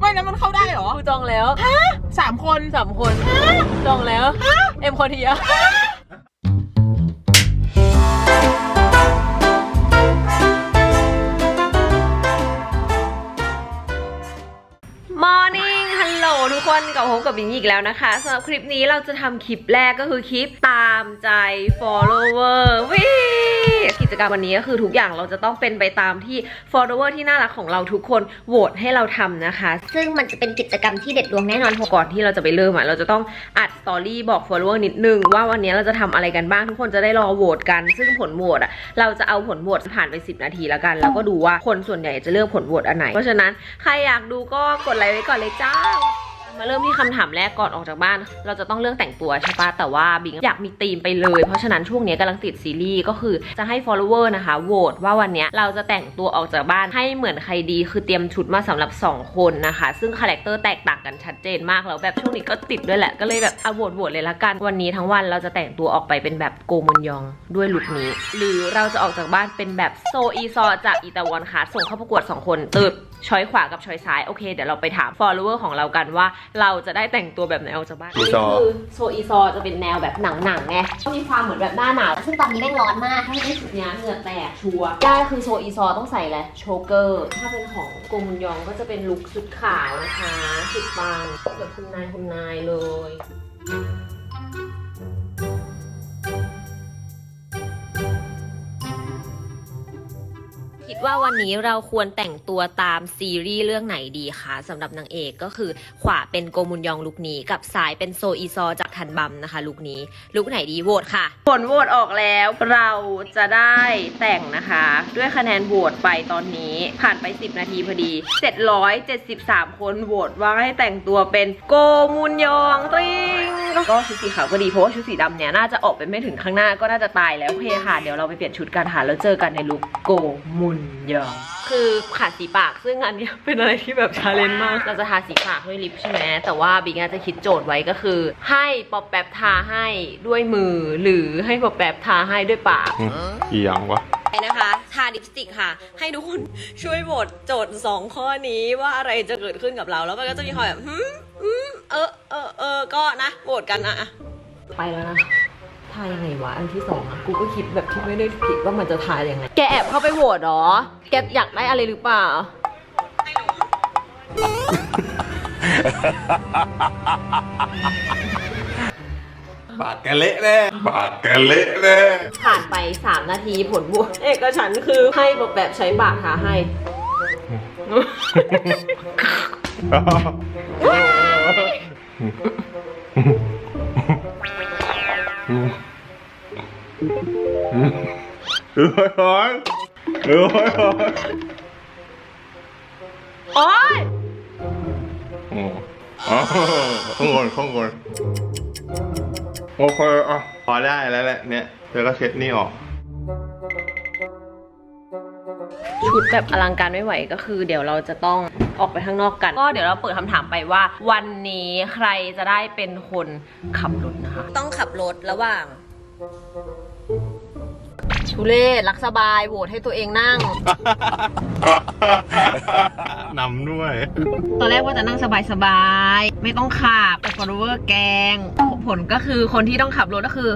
ไม่นะมันเข้าได้เหรอ กูจองแล้วสามคน สามคน จองแล้ว เอ็มคอเทีย อีกแล้วนะคะสำหรับคลิปนี้เราจะทำคลิปแรกก็คือคลิปตามใจ follower วิกิจกรรมวันนี้ก็คือทุกอย่างเราจะต้องเป็นไปตามที่ follower ที่น่ารักของเราทุกคนโหวตให้เราทำนะคะ ซึ่งมันจะเป็นกิจกรรมที่เด็ดดวงแน่นอนก่อนที่เราจะไปเริ่มอะเราจะต้องอัดสตอรี่บอก follower นิดนึงว่าวันนี้เราจะทำอะไรกันบ้างทุกคนจะได้รอโหวตกัน ซึ่งผลโหวตอะเราจะเอาผลโหวตผ่านไป 10 นาทีแล้วกัน แล้วก็ดูว่าคนส่วนใหญ่จะเลือกผลโหวตอันไหน เพราะฉะนั้นใครอยากดูก็กดไลค์ไว้ก่อนเลยจ้า มาเริ่มที่คำถามแรกก่อนออกจากบ้าน เราจะต้องเลือกแต่งตัวใช่ปะแต่ว่าบิงอยากมีธีมไปเลย เพราะฉะนั้นช่วงนี้กำลังติดซีรีส์ก็คือจะให้ follower นะคะโหวตว่าวันนี้เราจะแต่งตัวออกจากบ้านให้เหมือนใครดีคือเตรียมชุดมาสำหรับ 2 คนนะคะ ซึ่งคาแรคเตอร์แตกต่างกันชัดเจนมากแล้วแบบช่วงนี้ก็ติดด้วยแหละก็เลยแบบเอาโหวตโหวตเลยละกัน วันนี้ทั้งวันเราจะแต่งตัวออกไปเป็นแบบโกมอนยองด้วยลุคนี้ หรือเราจะออกจากบ้านเป็นแบบโซอีซอจากอีตาวันคาส่งเข้าประกวดสองคนตึบ ช้อยขวากับช้อยซ้ายโอเคเดี๋ยวเราไปถาม follower ของเรากันว่าเราจะได้แต่งตัวแบบไหนออกจากบ้าน อีซอ คือโซอีซอจะเป็นแนวแบบหนังๆไงก็มีความเหมือนแบบหน้าหนาวซึ่งตอนนี้แม่งร้อนมากถ้าไม่ได้ชุดเนี้ยเหงื่อแตกชัวร์ได้คือโซอีซอต้องใส่แหละไรโชเกอร์ ถ้าเป็นของกงมุนยองก็จะเป็นลุคชุดขาวนะคะชุดบานแบบคุณนายคุณนายเลย คิดว่าวันนี้เราควรแต่งตัวตามซีรีส์เรื่องไหนดีคะสำหรับนางเอกก็คือขวาเป็นโกมุนยองลุคนี้ กับซ้ายเป็นโซอีซอจากทันบัมนะคะลุคนี้ลุคไหนดีโหวตค่ะ ผลโหวตออกแล้วเราจะได้แต่งนะคะ ด้วยคะแนนโหวตไปตอนนี้ผ่านไป 10 นาทีพอดี 773 คนโหวตว่าให้แต่งตัวเป็นโกมุนยองตริงก็ชุดสีขาวก็ดีเพราะว่าชุดสีดำเนี่ยน่าจะออกไปไม่ถึงข้างหน้าก็น่าจะตายแล้วโอเคค่ะเดี๋ยวเราไปเปลี่ยนชุดกันค่ะแล้วเจอกันในลุคโกมุนยองคือขาดสีปากซึ่งอันเนี้ยเป็นอะไรที่แบบชาเลนจ์มาก เราจะทาสีปากด้วยลิปใช่ไหมแต่ว่าบิ๊กอาจจะคิดโจทย์ไว้ก็คือ ให้ป๊อปแป๊บทาให้ด้วยมือ หรือให้ป๊อปแป๊บทาให้ด้วยปากอีหยังวะนะคะทาลิปสติกค่ะ ให้ทุกคนช่วยโหวตโจทย์ 2 ข้อนี้ว่าอะไรจะเกิดขึ้นกับเราแล้วมันก็จะมีคอยแบบหืมหืมเออเออเออก็นะโหวตกันนะอะไปแล้วนะ ทายยังไงวะ อันที่สองอะกูก็คิดแบบที่ไม่ได้คิดว่ามันจะทายยังไง แกแอบเข้าไปโหวตเหรอ แกอยากได้อะไรหรือเปล่าบาดแกเละแน่บาดแกเละแน่ผ่านไป 3 นาทีผลโหวตเอกฉันท์คือให้แบบแบบใช้ปากทาให้เอ อฮอนเออฮอนโอ๊ยโอ้อ๋อข้างบนข้างบนโอเคอะพอได้แล้วแหละเนี่ยเธอก็เช็ดนี่ออก ชุดแบบอลังการไม่ไหวก็คือ เดี๋ยวเราจะต้องออกไปข้างนอกกัน ก็เดี๋ยวเราเปิดคำถามไปว่า วันนี้ใครจะได้เป็นคนขับรถนะคะ ต้องขับรถระหว่าง ทุเรศรักสบายโหวตให้ตัวเองนั่ง นำด้วย ตอนแรกว่าจะนั่งสบายๆไม่ต้องขับแต่ follower แกง ผลก็คือคนที่ต้องขับรถก็คือ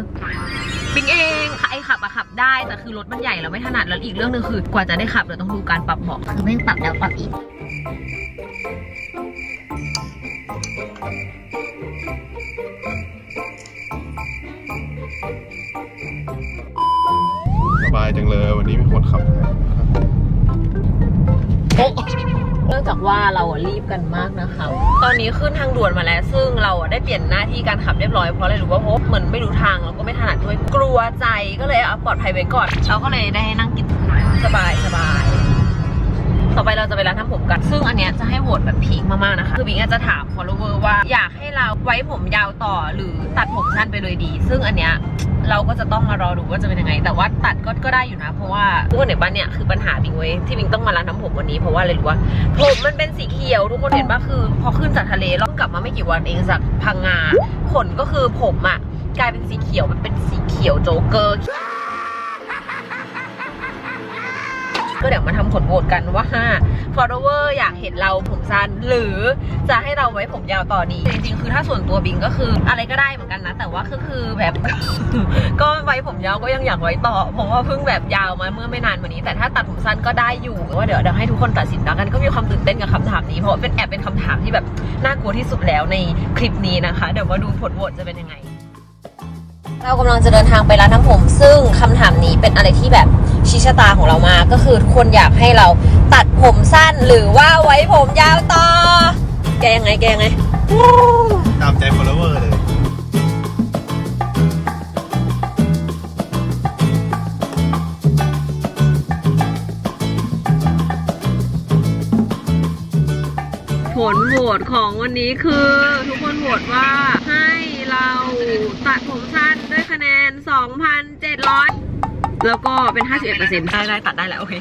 ปิงเองไอขับอะขับได้ แต่คือรถมันใหญ่เราไม่ถนัดแล้วอีกเรื่องหนึ่งคือกว่าจะได้ขับเราต้องดูการปรับเบาะคือแม่งปรับแล้วปรับอีก จังเลย วันนี้มีคนขับให้ครับเนื่องจากว่าเราอะรีบกันมากนะคะ ตอนนี้ขึ้นทางด่วนมาแล้ว ซึ่งเราอะได้เปลี่ยนหน้าที่การขับเรียบร้อยเพราะอะไรรู้ว่าเพราะเหมือนไม่รู้ทางแล้วก็ไม่ถนัดด้วยกลัวใจก็เลยเอาปลอดภัยไว้ก่อนเราก็เลยได้นั่งกินสบายสบายต่อไปเราจะไปร้านทำผมกัน ซึ่งอันเนี้ยจะให้โหวตแบบพีคมากๆนะคะ คือบิงอาจจะถาม follower ว่าอยากให้เราไว้ผมยาวต่อหรือตัดผมสั้นไปเลยดี ซึ่งอันเนี้ย เราก็จะต้องมารอดูว่าจะเป็นยังไง แต่ว่าตัดก็ก็ได้อยู่นะ เพราะว่าทุกคนเห็นปะเนี่ยคือปัญหาบิงเว้ยที่บิงต้องมาร้านน้ำผมวันนี้เพราะว่าอะไรรู้ว่าผมมันเป็นสีเขียวทุกคนเห็นปะคือ พอขึ้นจากทะเลแล้วกลับมาไม่กี่วันเองจากพังงาผลก็คือผมอะกลายเป็นสีเขียวมันเป็นสีเขียวโจ๊กเกอร์ ก็เดี๋ยวมาทำผลโหวตกันว่า follower อยากเห็นเราผมสั้นหรือจะให้เราไว้ผมยาวต่อดี จริงๆ คือถ้าส่วนตัวบิงก็คืออะไรก็ได้เหมือนกันนะ แต่ว่าก็คือแบบ ก็ไว้ผมยาวก็ยังอยากไว้ต่อ เพราะว่าเพิ่งแบบยาวมาเมื่อไม่นานมานี้ แต่ถ้าตัดผมสั้นก็ได้อยู่ว่าเดี๋ยวเดี๋ยวให้ทุกคนตัดสินแล้วกันก็มีความตื่นเต้นกับคำถามนี้เพราะเป็นแอบเป็นคำถามที่แบบน่ากลัวที่สุดแล้วในคลิปนี้นะคะ เดี๋ยวมาดูผลโหวตจะเป็นยังไง เรากำลังจะเดินทางไปร้านน้ำผม ซึ่งคำถามนี้เป็นอะไรที่แบบชี้ชะตาของเรามากก็คือทุกคนอยากให้เราตัดผมสั้นหรือว่าไว้ผมยาวต่อ แกยังไงแกยังไงตามใจ follower เลยผลโหวตของวันนี้คือ ทุกคนโหวตว่าให้เราตัดผมสั้นด้วย คะแนน 2,700 แล้วก็เป็น 51%ได้ได้ตัดได้แล้ว โอเค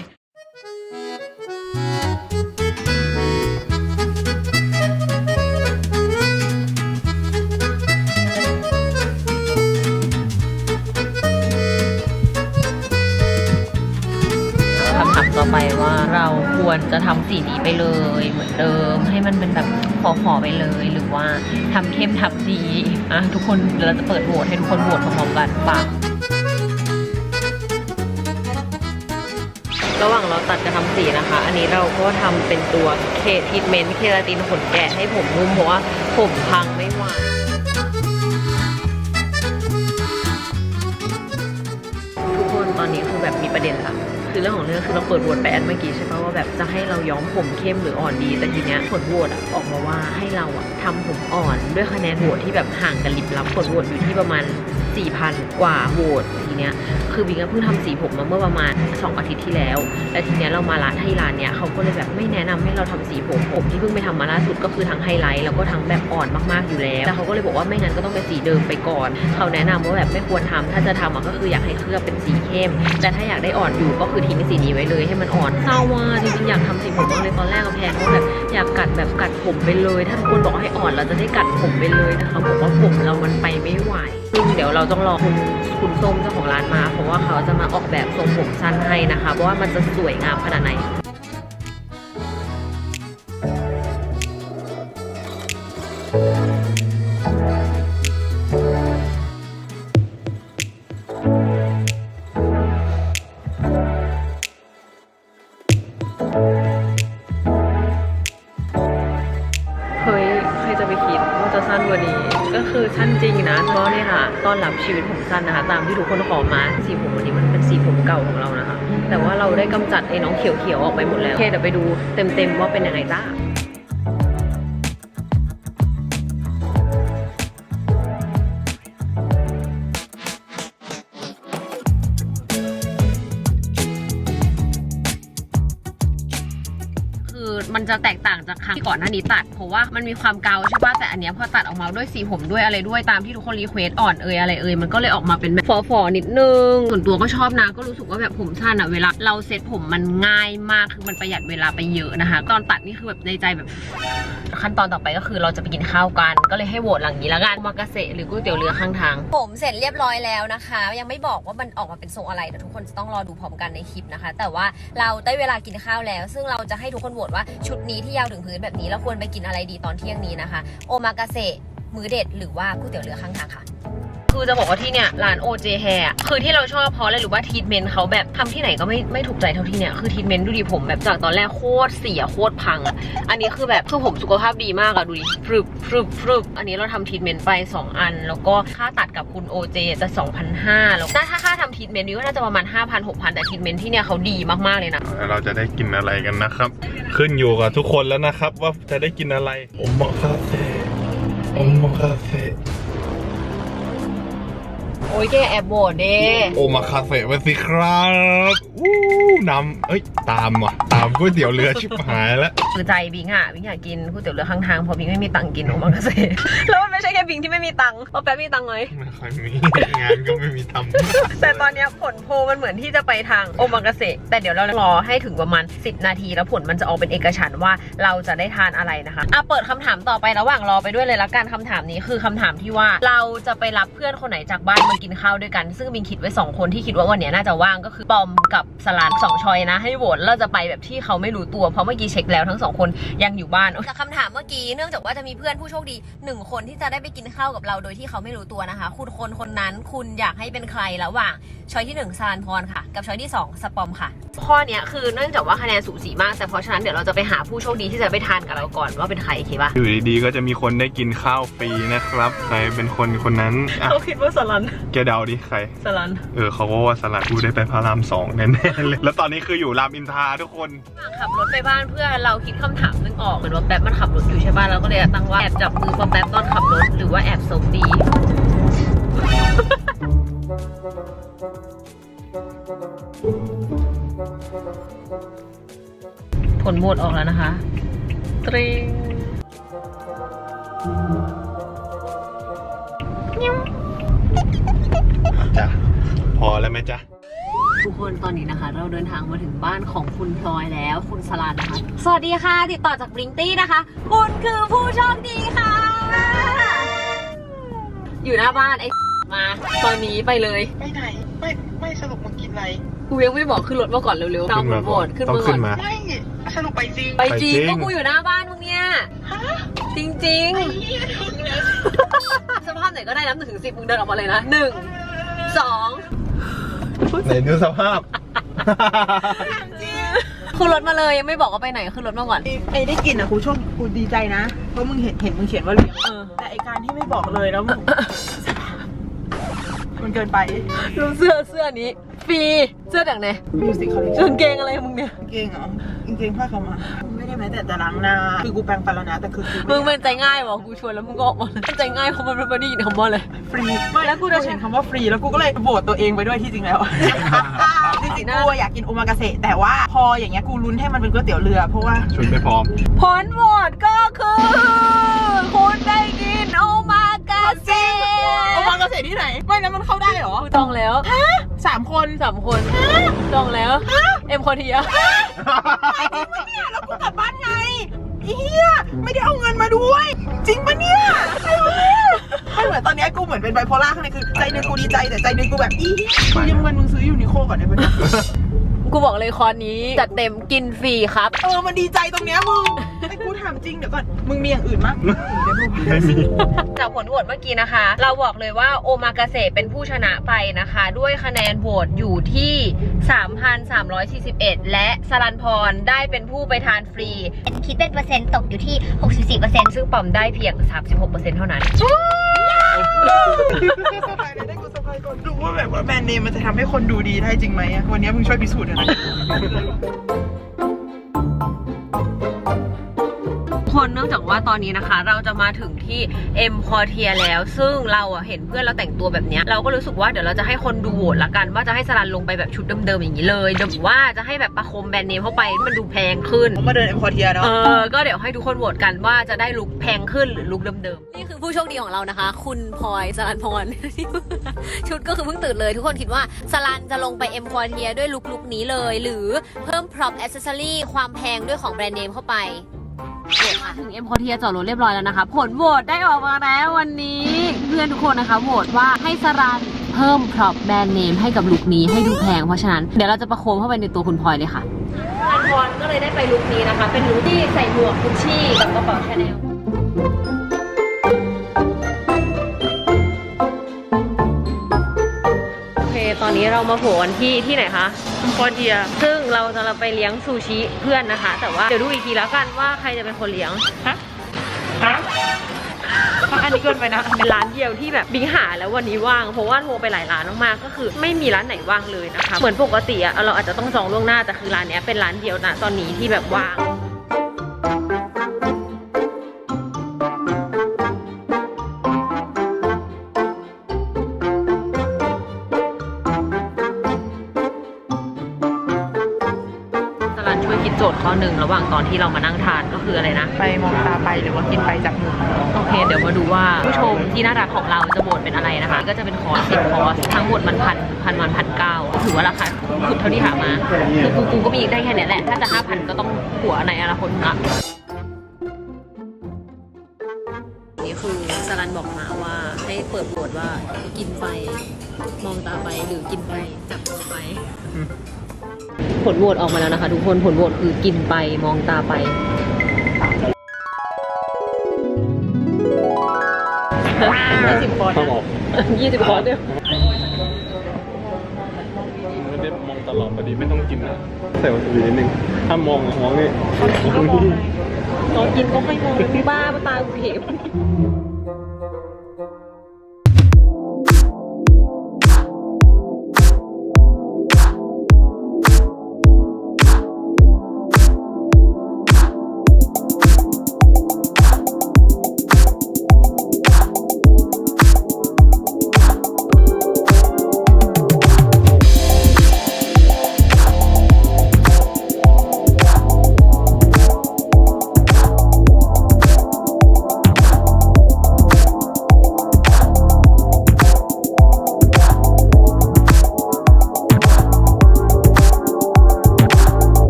ควรจะทำสีนี้ไปเลยเหมือนเดิม ให้มันเป็นแบบขอๆไปเลย หรือว่าทำเข้มทับดีอะทุกคนเราจะเปิดโหวตให้ทุกคนโหวตพร้อมๆกันปากระหว่างเราตัดกับทำสีนะคะ อันนี้เราก็ทำเป็นตัวเคทีทเมนต์เคราตินขนแกะให้ผมนุ่มเพราะว่าผมพังไม่ไหวทุกคนตอนนี้คือแบบมีประเด็นละ คือเรื่องของเรื่องคือเราเปิดโหวตไปอันเมื่อกี้ใช่ปะว่าแบบจะให้เราย้อมผมเข้มหรืออ่อนดี แต่ทีเนี้ยผลโหวตอะออกมาว่าให้เราอะทำผมอ่อนด้วยคะแนนโหวตที่แบบห่างกันลิบลับผลโหวตอยู่ที่ประมาณ 4,000 กว่าโหวตทีเนี้ยคือบิงก็เพิ่งทำสีผมมาเมื่อประมาณ 2 อาทิตย์ที่แล้ว และทีเนี้ยเรามาร้านที่ร้านเนี้ยเขาก็เลยแบบไม่แนะนำให้เราทำสีผมผมที่เพิ่งไปทำมาล่าสุดก็คือทั้งไฮไลท์แล้วก็ทั้งแบบอ่อนมากๆอยู่แล้วแต่เขาก็เลยบอกว่าไม่งั้นก็ต้องเป็นสีเดิมไปก่อน เขาแนะนำว่าแบบไม่ควรทำถ้าจะทำอะก็คืออยากให้เคลือบเป็นสีเข้ม แต่ถ้าอยากได้อ่อนอยู่ก็คือทิ้งสีนี้ไว้เลยให้มันอ่อนเศร้าว่าจริงๆอยากทำสีผมมากเลยตอนแรกก็แพงว่าแบบ อยากกัดแบบกัดผมไปเลยถ้าทุกคนบอกให้อ่อนเราจะได้กัดผมไปเลยแต่เขาบอกว่าผมเรามันไปไม่ไหวซึ่งเดี๋ยวเราต้องรอคุณคุณส้มเจ้าของร้านมา เพราะว่าเขาจะมาออกแบบทรงผมสั้นให้นะคะ เพราะว่ามันจะสวยงามขนาดไหน สั้นนะคะตามที่ทุกคนขอมาสีผมวันนี้มันเป็นสีผมเก่าของเรานะคะ แต่ว่าเราได้กำจัดไอ้น้องเขียวๆออกไปหมดแล้วโอเคเดี๋ยวไปดูเต็มๆว่าเป็นยังไงจ้า จะแตกต่างจากครั้งที่ก่อนหน้านี้ตัด เพราะว่ามันมีความเกาใช่ป่ะแต่อันเนี้ยพอตัดออกมาด้วยสีผมด้วยอะไรด้วยตามที่ทุกคนรีเควสอ่อนเอยอะไรเอยมันก็เลยออกมาเป็นแบบฝอๆนิดนึงส่วนตัวก็ชอบนะก็รู้สึกว่าแบบผมสั้นอะเวลาเราเซ็ตผมมันง่ายมากคือมันประหยัดเวลาไปเยอะนะคะ ตอนตัดนี่คือแบบในใจแบบขั้นตอนต่อไปก็คือเราจะไปกินข้าวกัน ก็เลยให้โหวตหลังนี้แล้วกันมากาเสะหรือก๋วยเตี๋ยวเรือข้างทาง ผมเสร็จเรียบร้อยแล้วนะคะ ยังไม่บอกว่ามันออกมาเป็นทรงอะไรแต่ทุกคนจะต้องรอดูพร้อมกันในคลิปนะคะ แต่ว่าเราได้เวลากินข้าวแล้ว ซึ่งเราจะให้ทุกคนโหวตว่าชุดนี้ที่ยาวถึงพื้นแบบนี้เราควรไปกินอะไรดีตอนเที่ยงนี้นะคะ โอมากาเสะมื้อเด็ดหรือว่าก๋วยเตี๋ยวเรือข้างทางค่ะ คือจะบอกว่าที่เนี่ยร้าน OJ Hair อะคือที่เราชอบเพราะอะไรหรือว่าทีทเมนต์เขาแบบทำที่ไหนก็ไม่ไม่ถูกใจเท่าที่เนี่ยคือทีทเมนต์ดูดิผมแบบจากตอนแรกโคตรเสียโคตรพังอะอันนี้คือแบบคือผมสุขภาพดีมากอะดูดิฟรึบฟรึบฟรึบอันนี้เราทำทีทเมนต์ไป 2 อัน แล้วก็ค่าตัดกับคุณ OJ จะ2,500แล้วถ้าค่าทำทีทเมนต์นี้ก็น่าจะประมาณ5,000 6,000แต่ทีทเมนต์ที่เนี่ยเขาดีมากๆเลยนะเราจะได้กินอะไรกันนะครับ ขึ้นอยู่กับทุกคนแล้วนะครับ ว่าจะได้กินอะไรโอมคาเซ่โอมคาเซ่ โอ้ยแกแอบโบดเด้โอมาคาเฟ่ไปสิครับ อู้นำเอ้ย ตามว่ะ ตามก๋วยเตี๋ยวเรือชิบหายแล้ว คือใจบิงอะบิงอยากกินก๋วยเตี๋ยวเรือข้างทางเพราะบิงไม่มีตังค์กินโอมากาเสะแล้วมันไม่ใช่แค่บิงที่ไม่มีตังค์เพราะแป๊บมีตังค์ไหม ไม่ค่อยมี งานก็ไม่มีทำแต่ตอนเนี้ยผลโพลมันเหมือนที่จะไปทางโอมากาเสะแต่เดี๋ยวเรารอให้ถึงประมาณ 10 นาทีแล้วผลมันจะออกเป็นเอกฉันท์ว่าเราจะได้ทานอะไรนะคะอะเปิดคำถามต่อไประหว่างรอไปด้วยเลยละกันคำถามนี้คือคำถามที่ว่าเราจะไปรับเพื่อนคนไหนจากบ้านมากินข้าวด้วยกัน ซึ่งบิงคิดไว้สองคนที่คิดว่าวันเนี้ยน่าจะว่างก็คือปอมกับสลันสองชอยนะ ให้โหวตแล้วเราจะไปแบบที่เขาไม่รู้ตัวเพราะเมื่อกี้เช็คแล้วทั้งสองคนยังอยู่บ้านจากคำถามเมื่อกี้เนื่องจากว่าจะมีเพื่อนผู้โชคดีหนึ่งคนที่จะได้ไปกินข้าวกับเราโดยที่เขาไม่รู้ตัวนะคะ คุณคนคนนั้นคุณอยากให้เป็นใครระหว่างช้อยที่1ซารันพรค่ะ กับช้อยที่2สปอมค่ะ ข้อเนี้ยคือเนื่องจากว่าคะแนนสูสีมากแต่เพราะฉะนั้นเดี๋ยวเราจะไปหาผู้โชคดีที่จะไปทานกับเราก่อนว่าเป็นใครโอเคปะอยู่ดีๆก็จะมีคนได้กินข้าวฟรีนะครับ ใครเป็นคนคนนั้นอะเขาคิดว่าสลันแกเดาดิใคร สลัน เออเขาก็ว่าสลัดกูได้ไปพระรามสองแน่ๆเลย แล้วตอนนี้คืออยู่รามอินทราทุกคน ขับรถไปบ้านเพื่อนเราคิดคำถามนึงออกเหมือนว่าแป๊บมันขับรถอยู่ใช่ป่ะเราก็เลยตั้งว่าแอบจับมือปอแป๊บตอนขับรถหรือว่าแอบซบดีผลโหวตออกแล้วนะคะตริงจ้ะ พอแล้วไหมจ๊ะ ทุกคนตอนนี้นะคะ เราเดินทางมาถึงบ้านของคุณพลอยแล้วคุณสลันนะคะ สวัสดีค่ะ ติดต่อจากบริงตี้นะคะ คุณคือผู้โชคดีค่ะ อยู่หน้าบ้านไอ้มา ตอนนี้ไปเลยไปไหนไม่ไม่สรุปมึงกินอะไร กูยังไม่บอกขึ้นรถมาก่อนเร็วๆตามผลโหวตขึ้นต้องมาก่ขึ้อนนมาไม่สรุปไปจริงไปจริงไปจริงก็กูอยู่หน้าบ้านมึงเนี่ยฮะจริงไอ้เหี้ยถึงแล้วๆสภาพไหนก็ได้นับหนึ่งถึงสิบมึงเดินออกมาเลยนะหนึ่งสอง ไหนดูสภาพขึ้นรถมาเลยยังไม่บอกว่าไปไหนขึ้นรถมาก่อน ไอ้ได้กินอะกูช่วงกูดีใจนะ เพราะมึงเห็นเห็นมึงเขียนว่าเลี้ยงเออ แต่ไอการที่ไม่บอกเลยแล้วมึงมันเกินไปดูเสื้อเสื้อนี้ฟรีเสื้อจากไหนมิวสิคอลเลคกาชั่นงเกงอะไรมึงเนี่ย เกงเหรอ กางเกงผ้าขาวมาไม่ได้แม้แต่จะล้างหน้า คือกูแปรงฟันแล้วนะ แต่คือกูมึงไม่เป็นใจง่ายเหรอกูชวนแล้วมึงก็ออกมาเลยใจง่ายเพราะมันไม่ได้ยินคำว่าเลยฟรีไม่แล้วกูจะเห็นคำว่าฟรีแล้วกูก็เลยโหวตตัวเองไปด้วยที่จริงแล้ว จริงๆกูอะอยากกินโอมากาเสะแต่ว่าพออย่างเงี้ยกูลุ้นให้มันเป็นก๋วยเตี๋ยวเรือเพราะว่าชุดไม่พร้อม ผลโหวตก็คือ คุณได้กินโอมากาเซโอมากาเสะที่ไหนไม่นะมันเข้าได้เหรอจองแล้วสามคนสามคนจองแล้ว เอ็มคอเทียเนี่ยแล้วกูกลับบ้านไงไอ้เฮียไม่ได้เอาเงินมาด้วย จริงปะเนี่ยไม่เหมือนตอนเนี้ยกูเหมือนเป็นไบโพล่าข้างในคือใจหนึงกูดีใจแต่ใจหนึงกูแบบอีกูยืมเงินมึงซื้อยูนิโคก่อนได้ปะเนี่ยกูบอกเลยคอร์สนี้จัดเต็มกินฟรีครับ เออมันดีใจตรงเนี้ยมึงแต่กูถามจริงเดี๋ยวก่อน มึงมีอย่างอื่นมั้ยเดี๋ยวดูไม่มี จากผลโหวตเมื่อกี้นะคะ เราบอกเลยว่าโอมากาเสะเป็นผู้ชนะไปนะคะ ด้วยคะแนนโหวตอยู่ที่ 3,341 และสรันพรได้เป็นผู้ไปทานฟรี คิดเป็นเปอร์เซ็นต์ตกอยู่ที่ 64%ซึ่งปอมได้เพียง 36%เท่านั้น สบายเลยได้กูสบายก่อนดูว่าแบบว่าแบรนด์เนมมันจะทำให้คนดูดีได้จริงไหมอะวันนี้มึงช่วยพิสูจน์หน่อยนะ ว่าตอนนี้นะคะ เราจะมาถึงที่เอ็มคอเทียแล้ว ซึ่งเราอะเห็นเพื่อนเราแต่งตัวแบบเนี้ยเราก็รู้สึกว่าเดี๋ยวเราจะให้คนดูโหวตละกัน ว่าจะให้สลันลงไปแบบชุดเดิมๆอย่างนี้เลยหรือว่าจะให้แบบประโคมแบรนด์เนมเข้าไปให้มันดูแพงขึ้นผมมาเดินเอ็มคอเทียเนาะเออก็เดี๋ยวให้ทุกคนโหวตกันว่าจะได้ลุคแพงขึ้นหรือลุคเดิมๆนี่คือผู้โชคดีของเรานะคะ คุณพลอยสลันพรชุดก็คือเพิ่งตื่นเลย ทุกคนคิดว่าสลันจะลงไปเอ็มควอเทียด้วยลุคลุคนี้เลย หรือเพิ่มพร็อพอ c เซสซอรี่ความแพงด้วยของแบรนด์เนมเข้าไปโหวต มาถึงเอ็มคอเทียจอดรถเรียบร้อยแล้วนะคะ ผลโหวตได้ออกมาแล้ววันนี้เพื่อนทุกคนนะคะโหวตว่าให้สรันเพิ่มพร็อพแบรนด์เนมให้กับลุคนี้ให้ดูแพงเพราะฉะนั้นเดี๋ยวเราจะประโคมเข้าไปในตัวคุณพลอยเลยค่ะสรันพรก็เลยได้ไปลุคนี้นะคะ เป็นลุคที่ใส่หมวกกุชชี่กับกระเป๋าชาแนล นนี้เรามาโผล่กันที่ที่ไหนคะคอเทีย ซึ่งเราจะเราไปเลี้ยงซูชิเพื่อนนะคะ แต่ว่าเดี๋ยวดูอีกทีแล้วกันว่าใครจะเป็นคนเลี้ยง ฮะ ฮะ อันนี้เกินไปนะ เป็นร้านเดียวที่แบบบิงหาแล้ววันนี้ว่าง เพราะว่าโทรไปหลายร้านมากๆ ก็คือไม่มีร้านไหนว่างเลยนะคะ เหมือนปกติอะเราอาจจะต้องจองล่วงหน้าแต่คือร้านเนี้ยเป็นร้านเดียวนะตอนนี้ที่แบบว่าง ข้อหนึ่งระหว่างตอนที่เรามานั่งทานก็คืออะไรนะ ไปมองตาไปหรือว่ากินไปจับมือโอเค เดี๋ยวมาดูว่าผู้ชมที่น่ารักของเราจะโหวตเป็นอะไรนะคะ ก็จะเป็นคอร์สสิบคอร์สทั้งหมดมันพันพันวันพันเก้าถือว่าราคาคุ้มเท่าที่หามาคือกูกูก็มีได้แค่เนี้ยแหละถ้าจะห้าพันก็ต้องหัวในอนาคตละนี่คือสลันบอกมาว่าให้เปิดโหวตว่ากินไปมองตาไปหรือกินไปจับมือไป ผลโหวตออกมาแล้วนะคะ ทุกคนผลโหวตคือกินไปมองตาไปยี่สิบปอนด์ต้องออกยี่สิบคอร์สเนี่ยไม่ได้มองตลอดพอดีไม่ต้องกินนะใส่วาซาบินิดนึงถ้ามองมองนี่ตอนกินก็ไม่มองบ้าตากูเห็บผม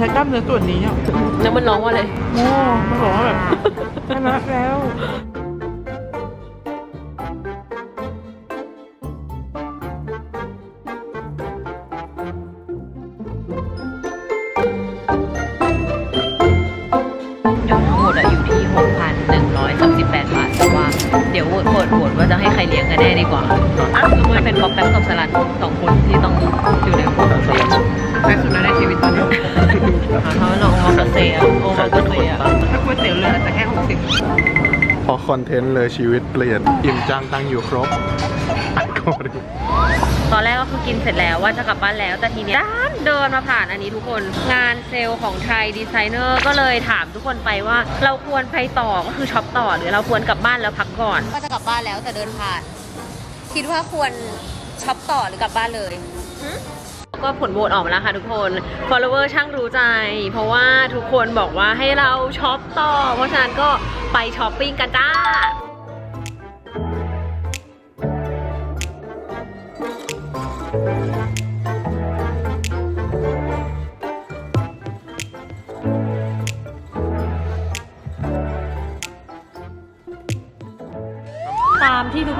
มือนมันใช้กล้ามเนื้อส่วนนี้อะแล้วมันร้องว่าเลยโอ้มันบอกว่าแบบชนะแล้วยอดทั้งหมดอะอยู่ที่ 6,138 บาทแต่ว่าเดี๋ยวโหวตโหวตโหวตว่าจะให้ใครเลี้ยงกันแน่ดีกว่าอะมันเป็นป๊อปแป๊บกับสลัดสองคนที่ต้องอยู่ในโหวตเซียแพงสุดแล้วในชีวิตตอน นี้เขาลองโอมาเซียโอมาเซียถ้าก๋วยเตี๋ยวเรือแต่แค่หกสิบพอคอนเทนต์เลยชีวิตเปลี่ยนอิ่มจังตั้งอยู่ครบอัดก็ดิตอนแรกก็คือกินเสร็จแล้วว่าจะกลับบ้านแล้วแต่ทีเนี้ยด้านเดินมาผ่านอันนี้ทุกคนงานเซลล์ของไทยดีไซเนอร์ก็เลยถามทุกคนไปว่า เราควรไปต่อก็คือช็อปต่อหรือเราควรกลับบ้านแล้วพักก่อน ก็จะกลับบ้านแล้วแต่เดินผ่าน คิดว่าควรช็อปต่อหรือกลับบ้านเลย ก็ผลโหวตออกมาแล้วค่ะทุกคน follower ช่างรู้ใจ เพราะว่าทุกคนบอกว่าให้เราช็อปต่อ เพราะฉะนั้นก็ไปช้อปปิ้งกันจ้า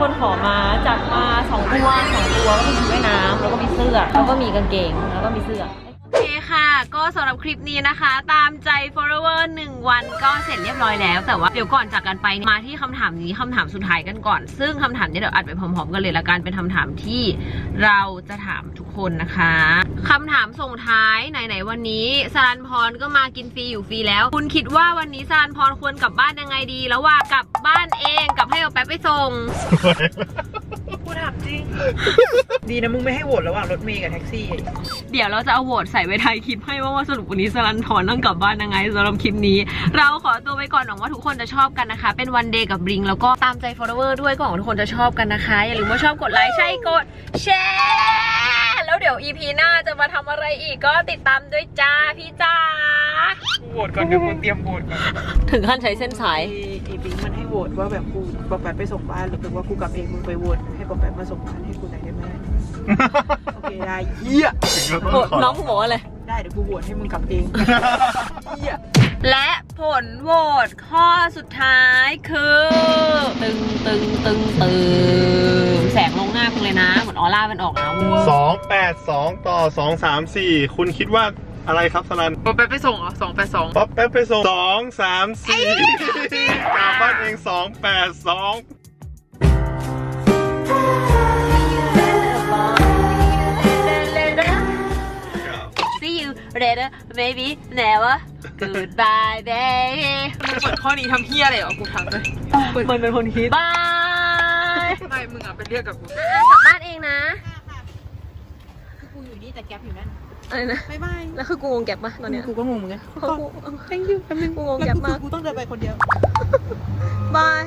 ตามที่ทุกคนขอมาจัดมาสองตัวสองตัวก็มีชุดว่ายน้ำแล้วก็มีเสื้อแล้วก็มีกางเกงแล้วก็มีเสื้อ ก็สำหรับคลิปนี้นะคะ ตามใจ follower 1 วันก็เสร็จเรียบร้อยแล้ว แต่ว่าเดี๋ยวก่อนจากกันไปเนี่ยมาที่คำถามนี้คำถามสุดท้ายกันก่อน ซึ่งคำถามนี้เดี๋ยวอัดไปพร้อม ๆ กันเลยละกันเป็นคำถามที่เราจะถามทุกคนนะคะคำถามส่งท้ายไหนๆวันนี้สรันพรก็มากินฟรีอยู่ฟรีแล้ว คุณคิดว่าวันนี้สรันพรควรกลับบ้านยังไงดี แล้วว่ากลับบ้านเองกับให้เอาแป๊บไปส่ง ถามจริง ดีนะมึงไม่ให้โหวตระหว่างรถเมย์กับแท็กซี่เดี๋ยวเราจะเอาโหวตใส่ไว้ท้ายคลิปให้ว่าว่าสรุปวันนี้สลันทอนนั่งกลับบ้านยังไงสำหรับคลิปนี้ เราขอตัวไปก่อนหวังว่าทุกคนจะชอบกันนะคะ เป็นวันเดย์กับบริงแล้วก็ตามใจ follower ด้วยก็หวังว่าทุกคนจะชอบกันนะคะ อย่าลืมว่าชอบกดไลค์ใช่กดแชร์แล้วเดี๋ยว EP หน้าจะมาทำอะไรอีกก็ติดตามด้วยจ้าพี่จ้า กูโหวตก่อนเดี๋ยวกูเตรียมโหวตก่อนถึงขั้นใช้เส้นสายไอ้ไอ้บิ๊กมันให้โหวตว่าแบบกูปอแปะไปส่งบ้านหรือว่ากูกลับเองมึงไปโหวตให้ปอแปะมาส่งบ้านให้กูหน่อยได้ไหมโอเคได้เหี้ยน้องหมอเลย ได้เดี๋ยวกูโหวตให้มึงกลับเองเหี้ยและผลโหวตข้อสุดท้ายคือ ตึงตึงตึงตึงแสงลงหน้าคุณเลยนะ เหมือนออร่ามันออกนะสองแปดสองต่อสองสามสี่คุณคิดว่า อะไรครับสลันปอแปะไปส่งเหรอสองแปดสองป๊อปแป๊บไปส่งสองสามสี่กลับบ้านเองสองแปดสอง See you later maybe never goodbye baby มึงเปิดข้อนี้ทำเหี้ยอะไรเหรอกูถามเลยมันเป็นคนคิดบายไม่มึงอะไปเรียกกับกูกลับบ้านเองนะ กูอยู่นี่แต่แก๊ปอยู่นั่น อะไรนะบ๊ายบายแล้วคือกูงงแก็บปะตอนเนี้ยกูก็งงเหมือนกันเพราะกู thank you แป๊บนึงกูงงแก็บมาก กูต้องเดินไปคนเดียว บาย